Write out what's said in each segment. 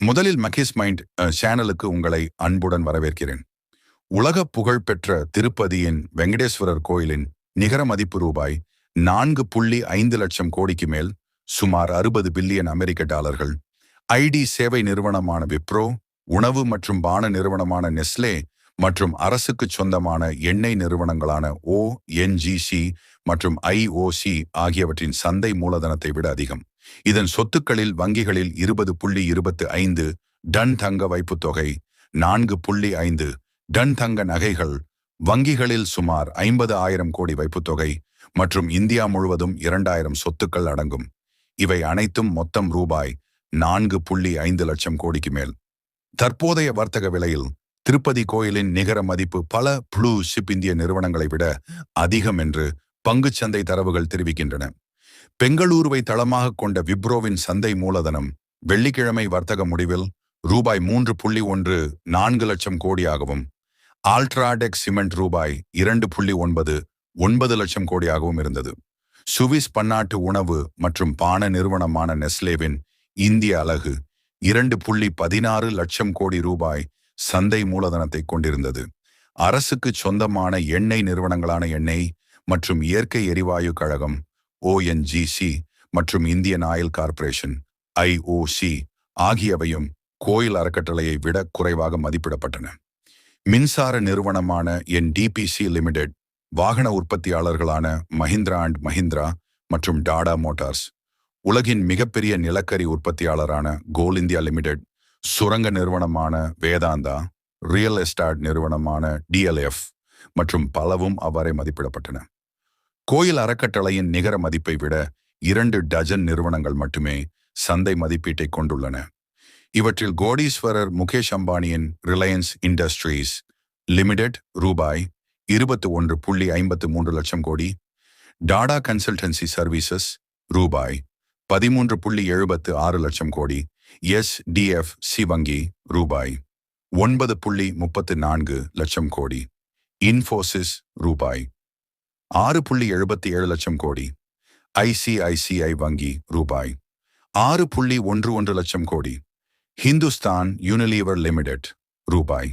முதலில் மகேஷ் மைண்ட் சேனலுக்கு உங்களை அன்புடன் வரவேற்கிறேன். உலக புகழ்பெற்ற திருப்பதியின் வெங்கடேஸ்வரர் கோயிலின் நிகர மதிப்பு ரூபாய் நான்கு புள்ளி ஐந்து லட்சம் கோடிக்கு மேல் சுமார் அறுபது பில்லியன் அமெரிக்க டாலர்கள். ஐடி சேவை நிறுவனமான விப்ரோ உணவு மற்றும் பான நிறுவனமான நெஸ்லே மற்றும் அரசுக்கு சொந்தமான எண்ணெய் நிறுவனங்களான ஓ என்ஜிசி மற்றும் ஐஓசி ஆகியவற்றின் சந்தை மூலதனத்தை விட அதிகம். இதன் சொத்துக்களில் வங்கிகளில் இருபது புள்ளி இருபத்து ஐந்து டன் தங்க வைப்புத் தொகை நான்கு புள்ளி ஐந்து டன் தங்க நகைகள் வங்கிகளில் சுமார் ஐம்பது ஆயிரம் கோடி வைப்புத் தொகை மற்றும் இந்தியா முழுவதும் இரண்டாயிரம் சொத்துக்கள் அடங்கும். இவை அனைத்தும் மொத்தம் ரூபாய் நான்கு புள்ளி ஐந்து லட்சம் கோடிக்கு மேல். தற்போதைய வர்த்தக விலையில் திருப்பதி கோயிலின் நிகர மதிப்பு பல ப்ளூ ஷிப் இந்திய நிறுவனங்களை விட அதிகம் என்று பங்குச்சந்தை தரவுகள் தெரிவிக்கின்றன. பெங்களூருவை தளமாக கொண்ட விப்ரோவின் சந்தை மூலதனம் வெள்ளிக்கிழமை வர்த்தக முடிவில் ரூபாய் மூன்று புள்ளி ஒன்று நான்கு லட்சம் கோடியாகவும் ஆல்ட்ராடெக் சிமெண்ட் ரூபாய் இரண்டு புள்ளி ஒன்பது ஒன்பது லட்சம் கோடியாகவும் இருந்தது. சுவிஸ் பன்னாட்டு உணவு மற்றும் பான நிறுவனமான நெஸ்லேவின் இந்திய அலகு இரண்டு புள்ளி பதினாறு லட்சம் கோடி ரூபாய் சந்தை மூலதனத்தை கொண்டிருந்தது. அரசுக்கு சொந்தமான எண்ணெய் நிறுவனங்களான எண்ணெய் மற்றும் இயற்கை எரிவாயு கழகம் ஓஎன்ஜிசி மற்றும் இந்தியன் ஆயில் கார்ப்பரேஷன் ஐஓசி ஆகியவையும் கோயில் அறக்கட்டளையை விட குறைவாக மதிப்பிடப்பட்டன. மின்சார நிறுவனமான என் டிபிசி லிமிடெட் வாகன உற்பத்தியாளர்களான மஹிந்திரா அண்ட் மஹிந்திரா மற்றும் டாடா மோட்டார்ஸ் உலகின் மிகப்பெரிய நிலக்கரி உற்பத்தியாளரான கோல் இந்தியா லிமிடெட் சுரங்க நிறுவனமான வேதாந்தா ரியல் எஸ்டேட் நிறுவனமான டிஎல்எஃப் மற்றும் பலவும் அவ்வாறே மதிப்பிடப்பட்டன. கோயில் அறக்கட்டளையின் நிகர மதிப்பை விட இரண்டு டஜன் நிறுவனங்கள் மட்டுமே சந்தை மதிப்பீட்டை கொண்டுள்ளன. இவற்றில் கோடீஸ்வரர் முகேஷ் அம்பானியின் ரிலையன்ஸ் இண்டஸ்ட்ரீஸ் லிமிடெட் ரூபாய் இருபத்து ஒன்று புள்ளி ஐம்பத்து மூன்று லட்சம் கோடி டாடா கன்சல்டன்சி சர்வீசஸ் ரூபாய் பதிமூன்று புள்ளி எழுபத்து ஆறு லட்சம் கோடி எஸ் டிஎஃப் சி வங்கி ரூபாய் ஒன்பது புள்ளி முப்பத்து நான்கு லட்சம் கோடி இன்ஃபோசிஸ் ரூபாய் ஆறு புள்ளி எழுபத்தி ஏழு லட்சம் கோடி ஐசிஐசிஐ வங்கி ரூபாய். ஆறு புள்ளி ஒன்று ஒன்று லட்சம் கோடி ஹிந்துஸ்தான் யூனிலீவர் லிமிடெட் ரூபாய்.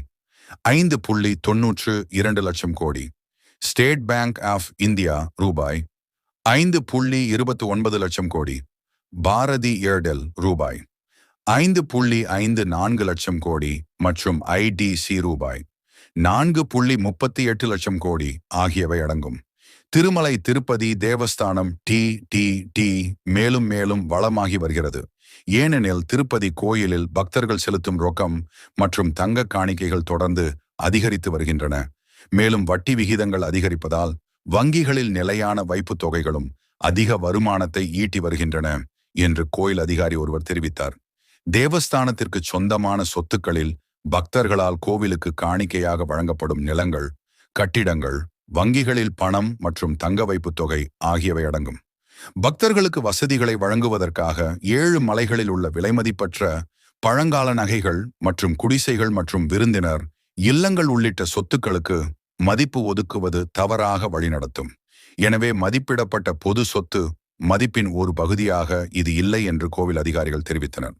ஐந்து புள்ளி தொன்னூற்று இரண்டு லட்சம் கோடி ஸ்டேட் பேங்க் ஆஃப் இந்தியா ரூபாய். ஐந்து புள்ளி இருபத்தி ஒன்பது லட்சம் கோடி பாரதி ஏர்டெல் ரூபாய். ஐந்து புள்ளி ஐந்து நான்கு லட்சம் கோடி மற்றும் ஐடிசி ரூபாய். நான்கு புள்ளி முப்பத்தி எட்டு லட்சம் கோடி ஆகியவை அடங்கும். Tirumala Tirupati Devasthanam T T D மேலும் மேலும் வளமாகி வருகிறது. ஏனெனில் திருப்பதி கோயிலில் பக்தர்கள் செலுத்தும் ரொக்கம் மற்றும் தங்க காணிக்கைகள் தொடர்ந்து அதிகரித்து வருகின்றன. மேலும் வட்டி விகிதங்கள் அதிகரிப்பதால் வங்கிகளில் நிலையான வைப்புத் தொகைகளும் அதிக வருமானத்தை ஈட்டி வருகின்றன என்று கோயில் அதிகாரி ஒருவர் தெரிவித்தார். தேவஸ்தானத்திற்கு சொந்தமான சொத்துக்களில் பக்தர்களால் கோவிலுக்கு காணிக்கையாக வழங்கப்படும் நிலங்கள் கட்டிடங்கள் வங்கிகளில் பணம் மற்றும் தங்க வைப்புத் தொகை ஆகியவை அடங்கும். பக்தர்களுக்கு வசதிகளை வழங்குவதற்காக ஏழு மலைகளில் உள்ள விலைமதிப்பற்ற பழங்கால நகைகள் மற்றும் குடிசைகள் மற்றும் விருந்தினர் இல்லங்கள் உள்ளிட்ட சொத்துக்களுக்கு மதிப்பு ஒதுக்குவது தவறாக வழிநடத்தும். எனவே மதிப்பிடப்பட்ட பொது சொத்து மதிப்பின் ஒரு பகுதியாக இது இல்லை என்று கோவில் அதிகாரிகள் தெரிவித்தனர்.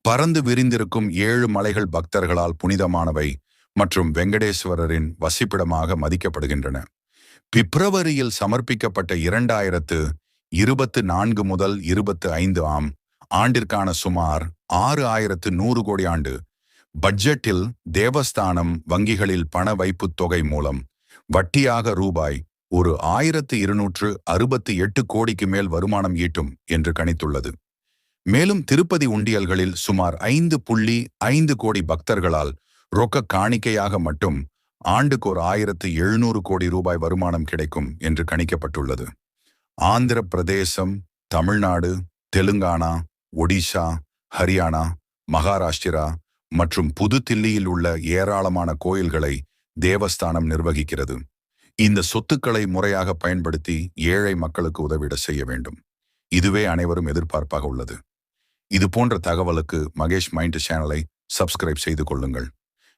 பறந்து விரிந்திருக்கும் ஏழு மலைகள் பக்தர்களால் புனிதமானவை மற்றும் வெங்கடேஸ்வரரின் வசிப்பிடமாக மதிக்கப்படுகின்றன. பிப்ரவரியில் சமர்ப்பிக்கப்பட்ட இரண்டாயிரத்து இருபத்து நான்கு முதல் இருபத்து ஐந்து ஆம் ஆண்டிற்கான சுமார் ஆறு ஆயிரத்து நூறு கோடி ஆண்டு. பட்ஜெட்டில் தேவஸ்தானம் வங்கிகளில் பண வைப்புத் தொகை மூலம் வட்டியாக ரூபாய் ஒரு ஆயிரத்து இருநூற்று அறுபத்தி எட்டு கோடிக்கு மேல் வருமானம் ஈட்டும் என்று கணித்துள்ளது. மேலும் திருப்பதி உண்டியல்களில் சுமார் ஐந்து புள்ளி ஐந்து கோடி பக்தர்களால் ரொக்க காணிக்கையாக மட்டும் ஆண்டுக்கு ஒரு ஆயிரத்து எழுநூறு கோடி ரூபாய் வருமானம் கிடைக்கும் என்று கணிக்கப்பட்டுள்ளது. ஆந்திர பிரதேசம் தமிழ்நாடு தெலுங்கானா ஒடிஷா ஹரியானா மகாராஷ்டிரா மற்றும் புதுதில்லியில் உள்ள ஏராளமான கோயில்களை தேவஸ்தானம் நிர்வகிக்கிறது. இந்த சொத்துக்களை முறையாக பயன்படுத்தி ஏழை மக்களுக்கு உதவிட செய்ய வேண்டும். இதுவே அனைவரும் எதிர்பார்ப்பாக உள்ளது. இது போன்ற தகவலுக்கு மகேஷ் மைண்ட் சேனலை சப்ஸ்கிரைப் செய்து கொள்ளுங்கள்.